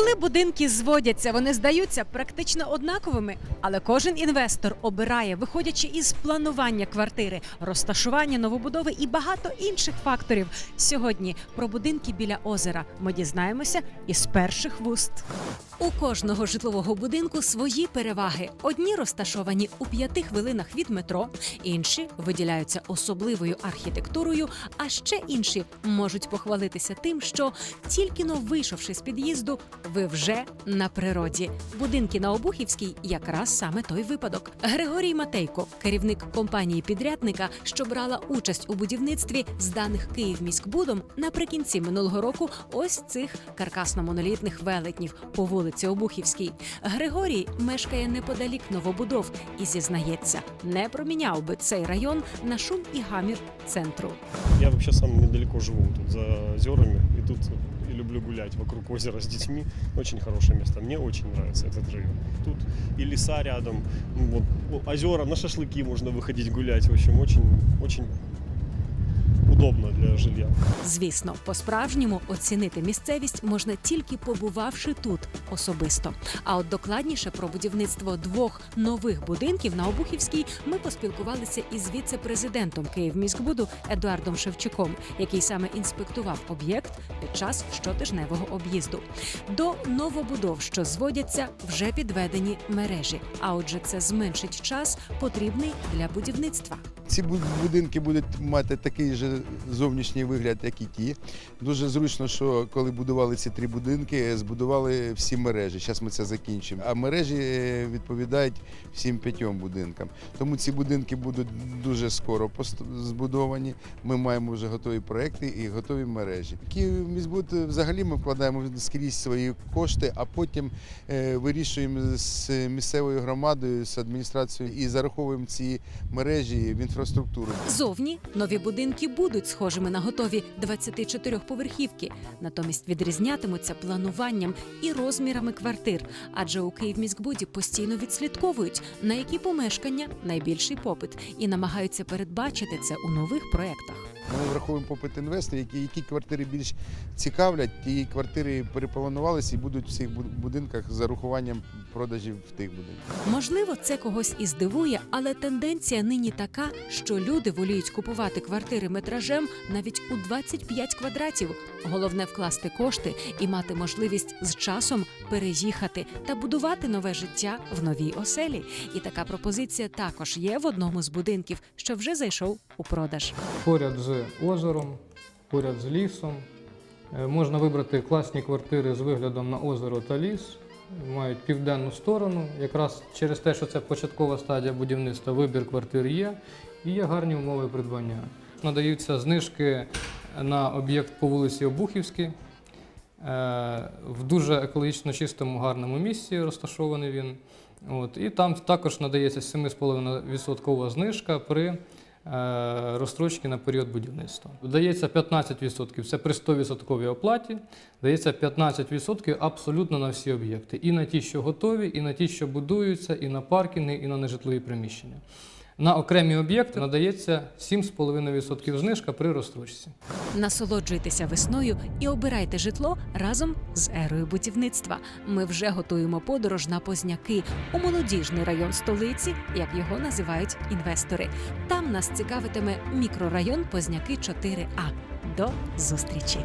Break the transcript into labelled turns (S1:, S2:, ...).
S1: Коли будинки зводяться, вони здаються практично однаковими, але кожен інвестор обирає, виходячи із планування квартири, розташування новобудови і багато інших факторів. Сьогодні про будинки біля озера ми дізнаємося із перших вуст. У кожного житлового будинку свої переваги. Одні розташовані у п'яти хвилинах від метро, інші виділяються особливою архітектурою, а ще інші можуть похвалитися тим, що тільки но вийшовши з під'їзду, ви вже на природі. Будинки на Обухівській якраз саме той випадок. Григорій Матейко, керівник компанії підрядника, що брала участь у будівництві зданих Київміськбудом наприкінці минулого року ось цих каркасно-монолітних велетнів по вулиці Обухівській. Григорій мешкає неподалік новобудов і зізнається, не проміняв би цей район на шум і гамір центру.
S2: Я вообще сам недалеко живу, тут за озерами, и тут и люблю гулять вокруг озера с детьми. Очень хорошее место, мне очень нравится этот район. Тут и леса рядом, ну вот, о, озера, на шашлыки можно выходить гулять. В общем, очень, очень удобно для жилья.
S1: Звісно, по-справжньому оцінити місцевість можна тільки побувавши тут особисто. А от докладніше про будівництво двох нових будинків на Обухівській ми поспілкувалися із віце-президентом Київміськбуду Едуардом Шевчуком, який саме інспектував об'єкт під час щотижневого об'їзду. До новобудов, що зводяться, вже підведені мережі. А отже, це зменшить час, потрібний для будівництва.
S3: Ці будинки будуть мати такий же зовнішній вигляд, як і ті. Дуже зручно, що коли будували ці три будинки, збудували всі мережі. Зараз ми це закінчимо. А мережі е, відповідають всім п'ятьом будинкам. Тому ці будинки будуть дуже скоро збудовані. Ми маємо вже готові проекти і готові мережі. Е, взагалі ми вкладаємо скрізь свої кошти, а потім е, вирішуємо з місцевою громадою, з адміністрацією і зараховуємо ці мережі в інфраструктуру.
S1: Зовні нові будинки будуть схожими на готові 24-поверхівки, натомість відрізнятимуться плануванням і розмірами квартир. Адже у Київміськбуді постійно відслідковують, на які помешкання найбільший попит, і намагаються передбачити це у нових проектах.
S3: Ми враховуємо попит інвесторів, які, які квартири більш цікавлять, ті квартири перепланувалися і будуть в цих бу- будинках з урахуванням продажів в тих будинках.
S1: Можливо, це когось і здивує, але тенденція нині така, що люди воліють купувати квартири метражем навіть у 25 квадратів. Головне вкласти кошти і мати можливість з часом переїхати та будувати нове життя в новій оселі. І така пропозиція також є в одному з будинків, що вже зайшов у продаж.
S4: поряд з озером, поряд з лісом. Е, Можна вибрати класні квартири з виглядом на озеро та ліс. Мають південну сторону. Якраз через те, що це початкова стадія будівництва, вибір квартир є і є гарні умови придбання. Надаються знижки на об'єкт по вулиці Обухівській. Е, В дуже екологічно чистому гарному місці розташований він. От, і там також надається 7,5% знижка при е, розстрочці на період будівництва. Дається 15%, це при 100% оплаті, дається 15% абсолютно на всі об'єкти. І на ті, що готові, і на ті, що будуються, і на паркінги, і на нежитлові приміщення. На окремі об'єкти надається 7,5% знижка при розстрочці.
S1: Насолоджуйтеся весною і обирайте житло разом з ерою будівництва. Ми вже готуємо подорож на Позняки у молодіжний район столиці, як його називають інвестори. Там нас цікавитиме мікрорайон Позняки 4А. До зустрічі!